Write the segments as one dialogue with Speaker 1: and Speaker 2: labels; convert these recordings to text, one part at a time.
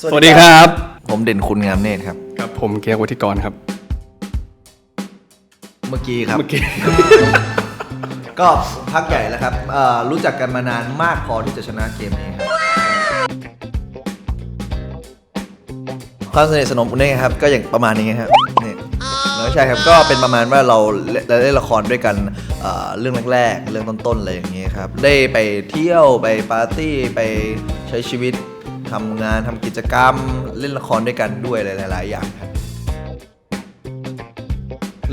Speaker 1: สวัสดีครับ ผมเด่นคุณงามเนตรครับ
Speaker 2: ครับผมเกียร์วุฒิกรครับ
Speaker 1: เมื่อกี้ครับ
Speaker 2: เมื่อกี้
Speaker 1: ก็พักใหญ่แล้วครับเอ่อรู้จักกันมานานมากพอที่จะชนะเกมนี้ครับความสนิทสนมเนี่ยครับก็อย่างประมาณนี้ครับนี่แล้วใช่ครับก็เป็นประมาณว่าเราเราเล่นละครด้วยกันเอ่อเรื่องแรกๆเรื่องต้นๆอะไรอย่างเงี้ยครับได้ไปเที่ยวไปปาร์ตี้ไปใช้ชีวิต ทำงานทำกิจกรรม เล่นละครด้วยกันด้วยหลาย ๆ อย่างครับ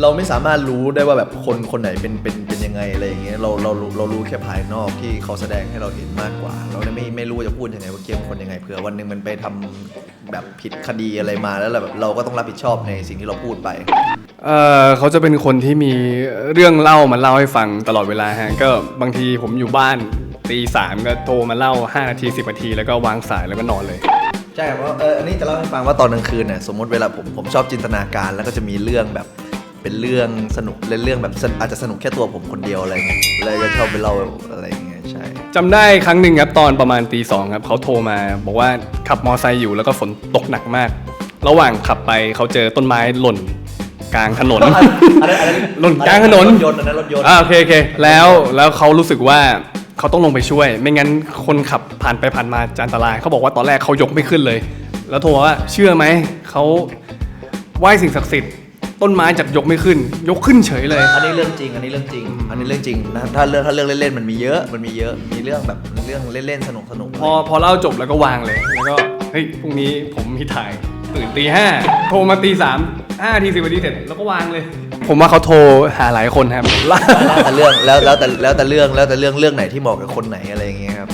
Speaker 1: เราไม่สามารถรู้ได้ว่าแบบคนคนไหนเป็นเป็นเป็นยังไงอะไรอย่างเงี้ยเราเราเราเรารู้แค่ภายนอกที่เขาแสดงให้เราเห็นมากกว่า เราไม่ไม่รู้จะพูดยังไงว่าเกมคนยังไงเผื่อวันหนึ่งมันไปทำแบบผิดคดีอะไรมาแล้วแบบเราก็ต้องรับผิดชอบในสิ่งที่เราพูดไป
Speaker 2: เออเขาจะเป็นคนที่มีเรื่องเล่ามาเล่าให้ฟังตลอดเวลาฮะก็บางทีผมอยู่บ้าน ตีสามก็โทรมาเล่า 5 นาที 10 นาที แล้วก็วางสายแล้วก็นอนเลย
Speaker 1: ใช่ครับเพราะเอออันนี้จะเล่าให้ฟังว่าตอนกลางคืนเนี่ยสมมติเวลาผมผมชอบจินตนาการแล้วก็จะมีเรื่องแบบเป็นเรื่องสนุกเล่นเรื่องแบบสนอาจจะสนุกแค่ตัวผมคนเดียวอะไรเงี้ยเลยก็ชอบไปเล่าอะไรอย่างเงี้ยใช่
Speaker 2: จำได้ครั้งหนึ่งครับ ตอนประมาณตีสองครับเขาโทรมา บอกว่าขับมอไซค์อยู่แล้วก็ฝนตกหนักมาก ระหว่างขับไปเขาเจอต้นไม้หล่นกลางถนน
Speaker 1: อันนั้นอันนั้น
Speaker 2: หล่นกลางถนน
Speaker 1: รถยนต์อันนั้นรถยนต์
Speaker 2: อ่าโอเคโอเคแล้วแล้วเขารู้สึกว่า เขาต้องลงไปช่วย ไม่งั้นคนขับผ่านไปผ่านมาจะอันตราย เขาบอกว่าตอนแรกเขายกไม่ขึ้นเลย แล้วโทรว่าเชื่อไหมเขาไหว้สิ่งศักดิ์สิทธิ์ต้นไม้จากยกไม่ขึ้น ยกขึ้นเฉยเลย
Speaker 1: อันนี้เรื่องจริง อันนี้เรื่องจริง อันนี้เรื่องจริงนะถ้าเรื่องถ้าเรื่องเล่นๆมันมีเยอะ มันมีเยอะ มีเรื่องแบบเรื่องเล่นๆสนุกสนุก
Speaker 2: พอพอเล่าจบแล้วก็วางเลย แล้วก็เฮ้ยพรุ่งนี้ผมมีถ่ายตื่นตีห้าโทรมาตีสามห้าทีสิบนาทีเสร็จแล้วก็วางเลย ผมว่าเขาโทรหาหลายคนครับ
Speaker 1: แล้วแต่เรื่องแล้วแล้วแต่แล้วแต่เรื่องแล้วแต่เรื่องเรื่องไหนที่เหมาะกับคนไหนอะไรอย่างเงี้ยครับ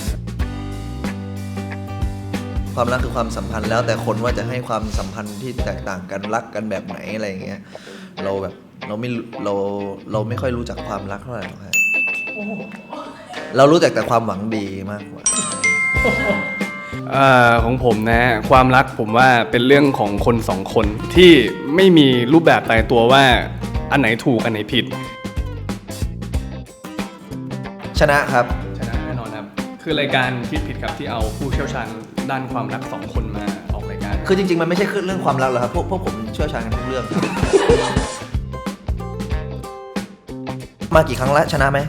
Speaker 1: ความรักคือความสัมพันธ์แล้วแต่คนว่าจะให้ความสัมพันธ์ที่แตกต่างกันรักกันแบบไหนอะไรอย่างเงี้ยเราแบบเราไม่เราเราไม่ค่อยรู้จักความรักเท่าไหร่หรอกฮะเรารู้จักแต่ความหวังดีมากกว่า
Speaker 2: เอ่อของผมนะความรักผมว่าเป็นเรื่องของคนสองคนที่ไม่มีรูปแบบตายตัวว่า อันไหนถูกอันไหนผิด
Speaker 1: ชนะครับ
Speaker 2: ชนะแน่นอนครับ คือรายการคิดผิดครับที่เอาผู้เชี่ยวชาญด้านความรักสองคนมาออกรายการ
Speaker 1: คือจริงๆ มันไม่ใช่เรื่องความรักหรอกครับพวกพวกผมเชี่ยวชาญกันทุกเรื่อง มากี่ครั้งแล้วชนะไหม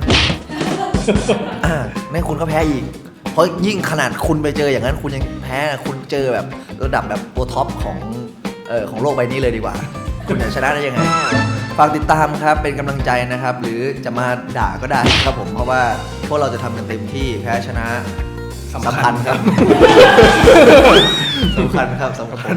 Speaker 1: อ่าไม่คุณก็แพ้อีก เพราะยิ่งขนาดคุณไปเจออย่างนั้นคุณยังแพ้คุณเจอแบบระดับแบบตัวท็อปของเอ่อของโลกใบนี้เลยดีกว่า คุณจะชนะได้ยังไง ฝากติดตามครับ เป็นกำลังใจนะครับ หรือจะมาด่าก็ได้ครับผม เพราะว่าพวกเราจะทำกันเต็มที่แพ้ชนะ
Speaker 2: สำคัญ
Speaker 1: ครับ สำคัญครับสำคัญ